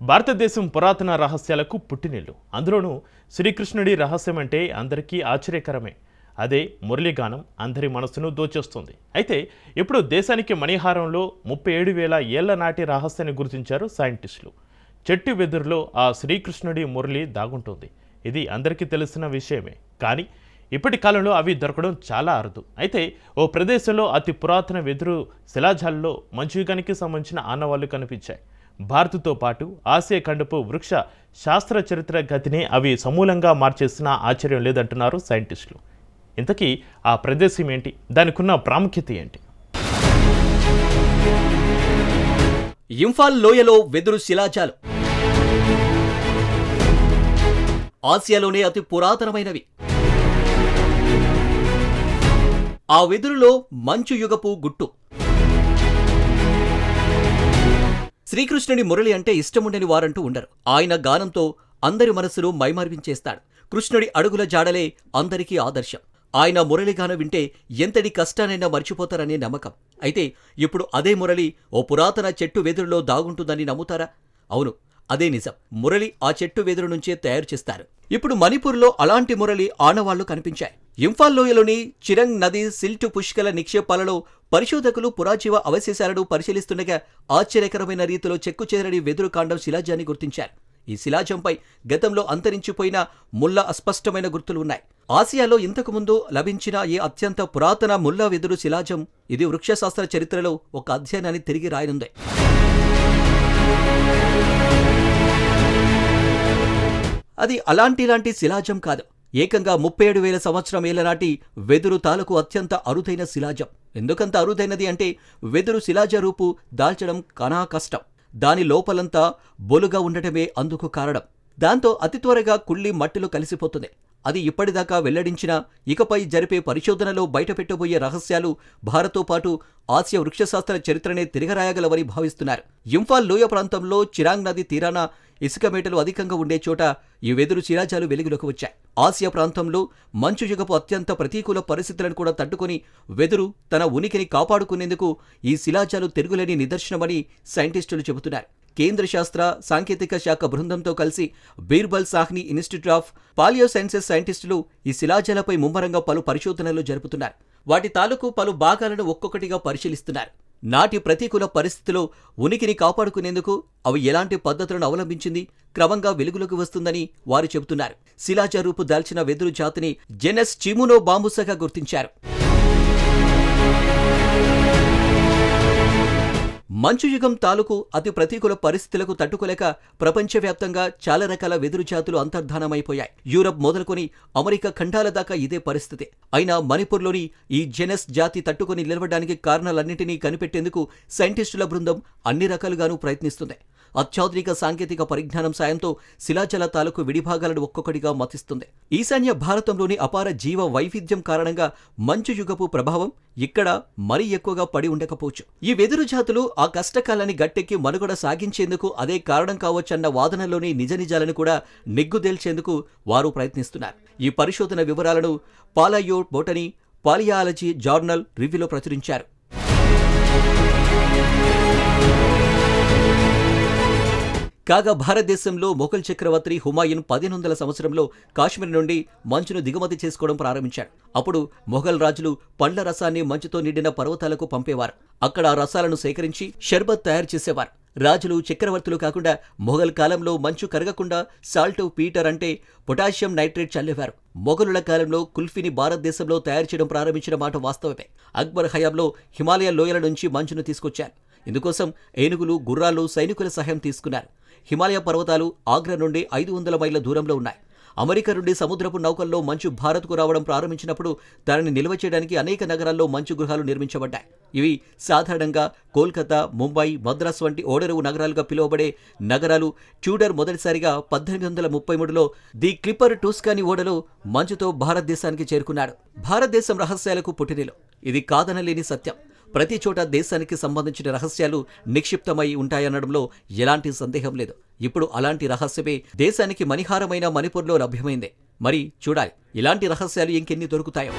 భారతదేశం పురాతన రహస్యాలకు పుట్టినిల్లు. అందులోనూ శ్రీకృష్ణుడి రహస్యం అంటే అందరికీ ఆశ్చర్యకరమే. అదే మురళీగానం అందరి మనసును దోచేస్తుంది. అయితే ఇప్పుడు దేశానికి మణిహారంలో ముప్పై ఏడు వేల ఏళ్ళ నాటి రహస్యాన్ని గుర్తించారు సైంటిస్టులు. చెట్టు వెదురులో ఆ శ్రీకృష్ణుడి మురళి దాగుంటుంది. ఇది అందరికీ తెలిసిన విషయమే. కానీ ఇప్పటి కాలంలో అవి దొరకడం చాలా అరుదు. అయితే ఓ ప్రదేశంలో అతి పురాతన వెదురు శిలాజాలలో మంచుయుగానికి సంబంధించిన ఆనవాళ్ళు కనిపించాయి. భారత్తో పాటు ఆసియా ఖండపు వృక్ష శాస్త్ర చరిత్ర గతిని అవి సమూలంగా మార్చేసిన ఆశ్చర్యం లేదంటున్నారు సైంటిస్టులు. ఇంతకీ ఆ ప్రదేశం ఏంటి? దానికున్న ప్రాముఖ్యత ఏంటి? ఇంఫాల్ లోయలో వెదురు శిలాజాలు. ఆసియాలోనే అతి పురాతనమైనవి. ఆ వెదురులో మంచు యుగపు గుట్టు. శ్రీకృష్ణుని మురళి అంటే ఇష్టముండని వారంటూ ఉండరు. ఆయన గానంతో అందరి మనసును మైమర్వించేస్తాడు కృష్ణుడి అడుగుల జాడలే అందరికీ ఆదర్శం. ఆయన మురళిగాన వింటే ఎంతటి కష్టానైనా మర్చిపోతారనే నమ్మకం. అయితే ఇప్పుడు అదే మురళి ఓ పురాతన చెట్టు వెదురులో దాగుంటుందని నమ్ముతారా? అవును అదే నిజం. మురళి ఆ చెట్టు వెదురు నుంచే తయారు చేస్తారు. ఇప్పుడు మణిపూర్లో అలాంటి మురళి ఆనవాళ్ళు కనిపించాయి. ఇంఫాల్ లోయలోని చిరంగ్ నది సిల్టు పుష్కల నిక్షేపాలలో పరిశోధకులు పురాజీవ అవశేషాలను పరిశీలిస్తుండగా ఆశ్చర్యకరమైన రీతిలో చెక్కు చెదరని వెదురు కాండం శిలాజాన్ని గుర్తించారు. ఈ శిలాజంపై గతంలో అంతరించిపోయిన ముల్ల అస్పష్టమైన గుర్తులు ఉన్నాయి. ఆసియాలో ఇంతకుముందు లభించిన ఈ అత్యంత పురాతన ముల్లా వెదురు శిలాజం ఇది వృక్షశాస్త్ర చరిత్రలో ఒక అధ్యయనాన్ని తిరిగి రాయనుంది. అది అలాంటిలాంటి శిలాజం కాదు. ఏకంగా ముప్పై ఏడు వేల సంవత్సరం ఏళ్ళ నాటి వెదురు తాలూకు అత్యంత అరుదైన శిలాజం. ఎందుకంత అరుదైనది అంటే వెదురు శిలాజ రూపు దాల్చడం కనా కష్టం. దాని లోపలంతా బొలుగా ఉండటమే అందుకు కారణం. దాంతో అతి త్వరగా కుళ్ళి మట్టిలో కలిసిపోతుంది. అది ఇప్పటిదాకా వెల్లడించిన ఇకపై జరిపే పరిశోధనలో బయటపెట్టబోయే రహస్యాలు భారత్తో పాటు ఆసియా వృక్షశాస్త్ర చరిత్రనే తిరగరాయగలవని భావిస్తున్నారు. ఇంఫాల్ లోయ ప్రాంతంలో చిరాంగ్ నది తీరాన ఇసుక మేటలు అధికంగా ఉండే చోట ఈ వెదురు శిలాజాలు వెలుగులోకి వచ్చాయి. ఆసియా ప్రాంతంలో మంచు యుగపు అత్యంత ప్రతికూల పరిస్థితులను కూడా తట్టుకుని వెదురు తన ఉనికిని కాపాడుకునేందుకు ఈ శిలాజాలు తిరుగులేని నిదర్శనమని సైంటిస్టులు చెబుతున్నారు కేంద్ర శాస్త్ర సాంకేతిక శాఖ బృందంతో కలిసి Birbal Sahni Institute of Palaeosciences సైంటిస్టులు ఈ శిలాజాలపై ముమ్మరంగా పలు పరిశోధనలు జరుపుతున్నారు. వాటి తాలూకు పలు భాగాలను ఒక్కొక్కటిగా పరిశీలిస్తున్నారు. నాటి ప్రతికూల పరిస్థితిలో ఉనికిని కాపాడుకునేందుకు అవి ఎలాంటి పద్ధతులను అవలంబించింది క్రమంగా వెలుగులోకి వస్తుందని వారు చెబుతున్నారు. శిలాజ రూపు దాల్చిన వెదురు జాతిని జెనెస్ చిమునో బాంబుసగా గుర్తించారు. మంచు యుగం తాలూకు అతి ప్రతికూల పరిస్థితులకు తట్టుకోలేక ప్రపంచవ్యాప్తంగా చాలా రకాల వెదురు జాతులు అంతర్ధానమైపోయాయి. యూరప్ మొదలుకొని అమెరికా ఖండాల దాకా ఇదే పరిస్థితి. అయినా మణిపూర్లోని ఈ జెనెస్ జాతి తట్టుకొని నిలవడానికి కారణాలన్నింటినీ కనిపెట్టేందుకు సైంటిస్టుల బృందం అన్ని రకాలుగానూ ప్రయత్నిస్తుంది. అత్యాధునిక సాంకేతిక పరిజ్ఞానం సాయంతో శిలాజల తాలూకు విడిభాగాలను ఒక్కొక్కటిగా మతిస్తుంది. ఈశాన్య భారతంలోని అపార జీవ వైవిధ్యం కారణంగా మంచు యుగపు ప్రభావం ఇక్కడ మరీ ఎక్కువగా పడి ఉండకపోవచ్చు. ఈ వెదురు జాతులు ఆ కష్టకాలాన్ని గట్టెక్కి మనుగడ సాగించేందుకు అదే కారణం కావచ్చన్న వాదనలోని నిజ నిజాలను కూడా నిగ్గుదేల్చేందుకు వారు ప్రయత్నిస్తున్నారు. ఈ పరిశోధన వివరాలను పాలయో బోటనీ పాలియాలజీ జర్నల్ రివ్యూలో ప్రచురించారు. కాగా భారతదేశంలో మొఘల్ చక్రవర్తి హుమాయూన్ పదిహేను వందల సంవత్సరంలో కాశ్మీర్ నుండి మంచును దిగుమతి చేసుకోవడం ప్రారంభించాడు. అప్పుడు మొఘల్ రాజులు పండ్ల రసాన్ని మంచుతో నిండిన పర్వతాలకు పంపేవారు. అక్కడ ఆ రసాలను సేకరించి షర్బత్ తయారు చేసేవారు. రాజులు చక్రవర్తులు కాకుండా మొఘల్ కాలంలో మంచు కరగకుండా సాల్ట్ పీటర్ అంటే పొటాషియం నైట్రేట్ చల్లేవారు. మొఘలుల కాలంలో కుల్ఫీని భారతదేశంలో తయారు చేయడం ప్రారంభించిన మాట వాస్తవమే. అక్బర్ హయాంలో హిమాలయ లోయల నుంచి మంచును తీసుకొచ్చారు. ఇందుకోసం ఏనుగులు గుర్రాలు సైనికుల సహాయం తీసుకున్నారు. హిమాలయ పర్వతాలు ఆగ్రా నుండి ఐదు వందల మైళ్ళ దూరంలో ఉన్నాయి. అమెరికా నుండి సముద్రపు నౌకల్లో మంచు భారత్కు రావడం ప్రారంభించినప్పుడు దానిని నిల్వ చేయడానికి అనేక నగరాల్లో మంచు గృహాలు నిర్మించబడ్డాయి. ఇవి సాధారణంగా కోల్కతా ముంబై మద్రాస్ వంటి ఓడరువు నగరాలుగా పిలువబడే నగరాలు. ట్యూడర్ మొదటిసారిగా పద్దెనిమిది వందల ముప్పై మూడులో ది క్లిప్పర్ టూస్కాని ఓడలో మంచుతో భారతదేశానికి చేరుకున్నాడు. భారతదేశం రహస్యాలకు పుట్టినిలు ఇది కాదనలేని సత్యం. ప్రతి చోట దేశానికి సంబంధించిన రహస్యాలు నిక్షిప్తమై ఉంటాయనడంలో ఎలాంటి సందేహం లేదు. ఇప్పుడు అలాంటి రహస్యమే దేశానికి మణిహారమైన మణిపూర్లో లభ్యమైంది. మరి చూడాలి ఇలాంటి రహస్యాలు ఇంకెన్ని దొరుకుతాయో.